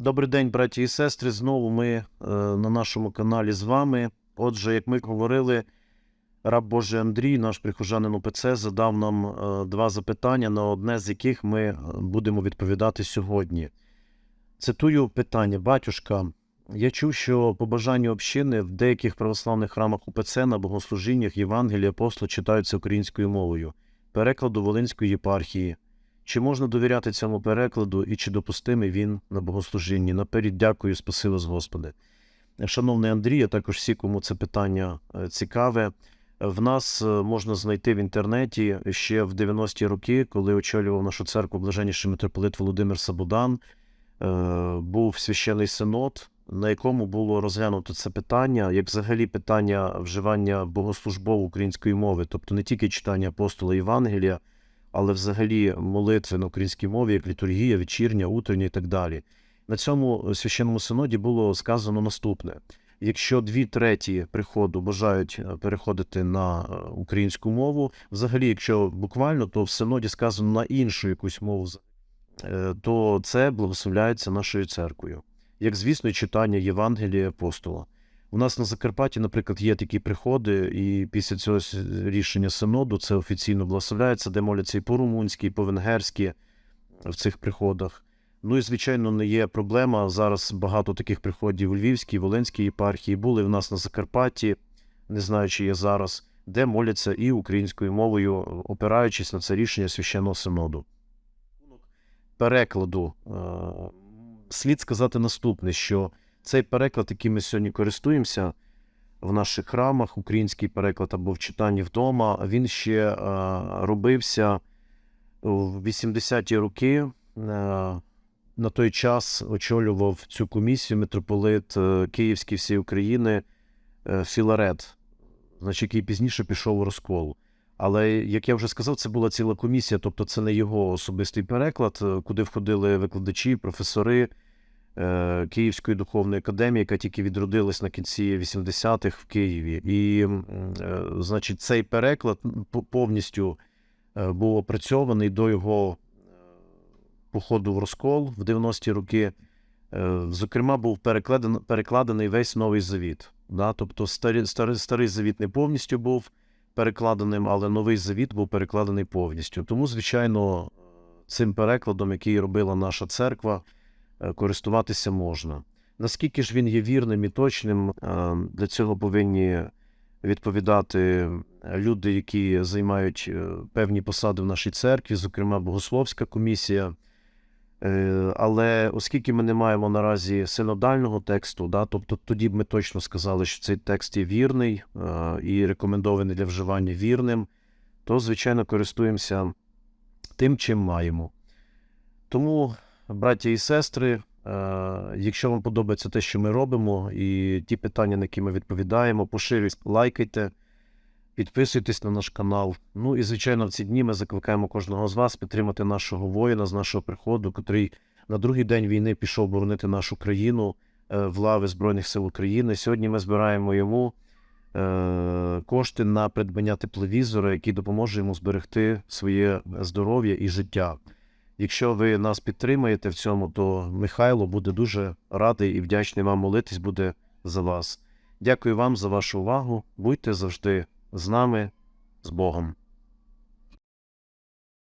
Добрий день, браті і сестри. Знову ми е, на нашому каналі з вами. Отже, як ми говорили, раб Божий Андрій, наш прихожанин УПЦ, задав нам е, два запитання, на одне з яких ми е, будемо відповідати сьогодні. Цитую питання: Батюшка, я чув, що по бажанню общини в деяких православних храмах УПЦ на богослужіннях Євангелія апостола читаються українською мовою, перекладу Волинської єпархії. Чи можна довіряти цьому перекладу і чи допустимий він на богослужінні? Наперед дякую, спаси вас, Господи. Шановний Андрій, а також всі, кому це питання е, цікаве. В нас е, можна знайти в інтернеті ще в 90-ті роки, коли очолював нашу церкву блаженніший митрополит Володимир Сабудан, е, був священий синод, на якому було розглянуто це питання, як взагалі питання вживання богослужбов української мови, тобто не тільки читання апостола Євангелія, але взагалі молитви на українській мові, як літургія, вечірня, утрення і так далі. На цьому священному синоді було сказано наступне: якщо дві треті приходу бажають е, переходити на е, українську мову, взагалі, якщо буквально, то в синоді сказано на іншу якусь мову, е, то це благословляється нашою церквою. Як звісно, читання Євангелія апостола. У нас на Закарпатті, наприклад, є такі приходи, і після цього рішення синоду це офіційно благословляється, де моляться і по-румунськи, і по-венгерськи в цих приходах. Ну і звичайно, не є проблема. Зараз багато таких приходів у Львівській, Волинській єпархії були в нас на Закарпатті, не знаю, чи є зараз, де моляться і українською мовою, опираючись на це рішення священного синоду. Перекладу е, слід сказати наступне, що цей переклад, яким ми сьогодні користуємося в наших храмах, український переклад або в читанні вдома, він ще е, робився в 80-ті роки. Е, на той час очолював цю комісію митрополит е, Київський всієї України Філарет, значить, який пізніше пішов у розкол. Але, як я вже сказав, це була ціла комісія, тобто це не його особистий переклад, куди входили викладачі, професори Київської духовної академії, яка тільки відродилась на кінці 80-х в Києві. І, е, значить, цей переклад повністю е, був опрацьований до його е, походу в розкол в 90-ті роки. Е, Зокрема, був перекладений, перекладений весь новий завіт. Да? Тобто старий, старий, старий завіт не повністю був перекладеним, але новий завіт був перекладений повністю. Тому, звичайно, цим перекладом, який робила наша церква, е, користуватися можна. Наскільки ж він є вірним і точним, е, для цього повинні відповідати люди, які займають е, певні посади в нашій церкві, зокрема богословська комісія. Е, Але оскільки ми не маємо наразі синодального тексту, да, тобто тоді б ми точно сказали, що цей текст є вірний е, і рекомендований для вживання вірним, то, звичайно, користуємося тим, чим маємо. Тому, браті і сестри, е, якщо вам подобається те, що ми робимо, і ті питання, на які ми відповідаємо, поширюйте, лайкайте, підписуйтесь на наш канал. Ну і, звичайно, в ці дні ми закликаємо кожного з вас підтримати нашого воїна з нашого приходу, котрий на другий день війни пішов боронити нашу країну е, в лави Збройних сил України. Сьогодні ми збираємо йому е, кошти на придбання тепловізора, який допоможе йому зберегти своє здоров'я і життя. Якщо ви нас підтримаєте в цьому, то Михайло буде дуже радий і вдячний вам молитись буде за вас. Дякую вам за вашу увагу. Будьте завжди з нами, з Богом.